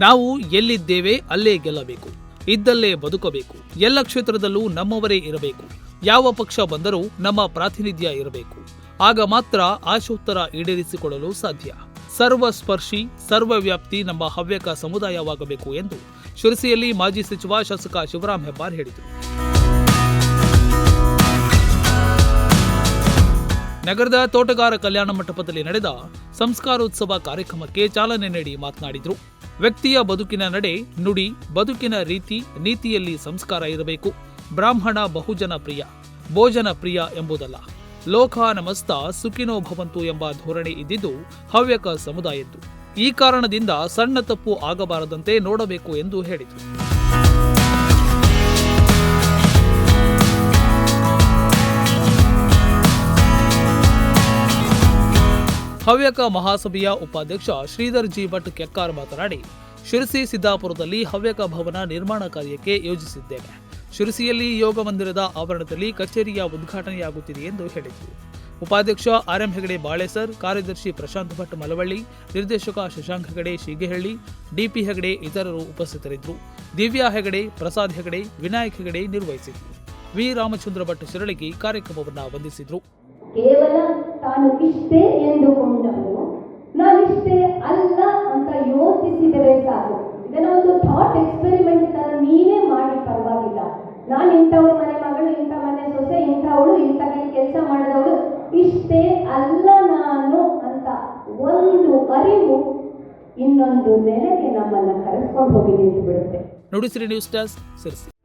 ನಾವು ಎಲ್ಲಿದ್ದೇವೆ ಅಲ್ಲೇ ಗೆಲ್ಲಬೇಕು. ಇದ್ದಲ್ಲೇ ಬದುಕಬೇಕು. ಎಲ್ಲ ಕ್ಷೇತ್ರದಲ್ಲೂ ನಮ್ಮವರೇ ಇರಬೇಕು. ಯಾವ ಪಕ್ಷ ಬಂದರೂ ನಮ್ಮ ಪ್ರಾತಿನಿಧ್ಯ ಇರಬೇಕು. ಆಗ ಮಾತ್ರ ಆಶೋತ್ತರ ಈಡೇರಿಸಿಕೊಳ್ಳಲು ಸಾಧ್ಯ. ಸರ್ವಸ್ಪರ್ಶಿ, ಸರ್ವವ್ಯಾಪ್ತಿ ನಮ್ಮ ಹವ್ಯಕ ಸಮುದಾಯವಾಗಬೇಕು ಎಂದು ಶಿರಸಿಯಲ್ಲಿ ಮಾಜಿ ಸಚಿವ ಶಾಸಕ ಶಿವರಾಂ ಹೆಬ್ಬಾರ್ ಹೇಳಿದರು. ನಗರದ ತೋಟಗಾರ ಕಲ್ಯಾಣ ಮಂಟಪದಲ್ಲಿ ನಡೆದ ಸಂಸ್ಕಾರೋತ್ಸವ ಕಾರ್ಯಕ್ರಮಕ್ಕೆ ಚಾಲನೆ ನೀಡಿ ಮಾತನಾಡಿದರು. ವ್ಯಕ್ತಿಯ ಬದುಕಿನ ನಡೆ, ನುಡಿ, ಬದುಕಿನ ರೀತಿ, ನೀತಿಯಲ್ಲಿ ಸಂಸ್ಕಾರ ಇರಬೇಕು. ಬ್ರಾಹ್ಮಣ ಬಹುಜನ ಪ್ರಿಯ, ಭೋಜನ ಪ್ರಿಯ ಎಂಬುದಲ್ಲ. ಲೋಕ ನಮಸ್ತ, ಸುಖಿನೋ ಭವಂತು ಎಂಬ ಧೋರಣೆ ಇದ್ದಿದ್ದು ಹವ್ಯಕ ಸಮುದಾಯದ್ದು. ಈ ಕಾರಣದಿಂದ ಸಣ್ಣ ತಪ್ಪು ಆಗಬಾರದಂತೆ ನೋಡಬೇಕು ಎಂದು ಹೇಳಿದರು. ಹವ್ಯಕ ಮಹಾಸಭೆಯ ಉಪಾಧ್ಯಕ್ಷ ಶ್ರೀಧರ್ ಜಿ ಭಟ್ ಕೆಕ್ಕಾರ್ ಮಾತನಾಡಿ, ಶಿರಸಿ ಸಿದ್ದಾಪುರದಲ್ಲಿ ಹವ್ಯಕ ಭವನ ನಿರ್ಮಾಣ ಕಾರ್ಯಕ್ಕೆ ಯೋಜಿಸಿದ್ದೇವೆ ಶಿರಸಿಯಲ್ಲಿ ಯೋಗ ಮಂದಿರದ ಆವರಣದಲ್ಲಿ ಕಚೇರಿಯ ಉದ್ಘಾಟನೆಯಾಗುತ್ತಿದೆ ಎಂದು ಹೇಳಿದರು. ಉಪಾಧ್ಯಕ್ಷ ಆರ್ ಎಂ ಹೆಗಡೆ ಬಾಳೆಸರ್, ಕಾರ್ಯದರ್ಶಿ ಪ್ರಶಾಂತ್ ಭಟ್ ಮಲವಳ್ಳಿ, ನಿರ್ದೇಶಕ ಶಶಾಂಕ್ ಹೆಗಡೆ ಶೀಗೆಹಳ್ಳಿ ಡಿಪಿ ಹೆಗಡೆ ಇತರರು ಉಪಸ್ಥಿತರಿದ್ದರು. ದಿವ್ಯಾ ಹೆಗಡೆ, ಪ್ರಸಾದ್ ಹೆಗಡೆ, ವಿನಾಯಕ್ ಹೆಗಡೆ ನಿರ್ವಹಿಸಿದರು ವಿ ರಾಮಚಂದ್ರ ಭಟ್ ಶಿರಳಗಿ ಕಾರ್ಯಕ್ರಮವನ್ನು ವಂದಿಸಿದರು. ತಾನು ಇಷ್ಟೇ ಎಂದುಕೊಂಡವನು ನಾನಿಷ್ಟೇ ಅಲ್ಲ ಅಂತ ಯೋಚಿಸಿದರೆ ಸಾಕು. ಇದನ್ನ ಒಂದು ಥಾಟ್ ಎಕ್ಸ್ಪೆರಿಮೆಂಟ್ ತರ ನೀವೇ ಮಾಡಿ, ಪರವಾಗಿಲ್ಲ. ನಾನು ಇಂಥವ್ರ ಮನೆ ಮಗಳು, ಇಂಥ ಮನೆ ಸೊಸೆ, ಇಂಥವಳು, ಇಂಥ ಕೆಲಸ ಮಾಡಿದವಳು ಇಷ್ಟೇ ಅಲ್ಲ ನಾನು ಅಂತ ಒಂದು ಅರಿವು ಇನ್ನೊಂದು ನೆಲೆಗೆ ನಮ್ಮನ್ನ ಕರೆಸ್ಕೊಂಡು ಹೋಗಿ ನಿಂತು ಬಿಡುತ್ತೆ. ನ್ಯೂಸ್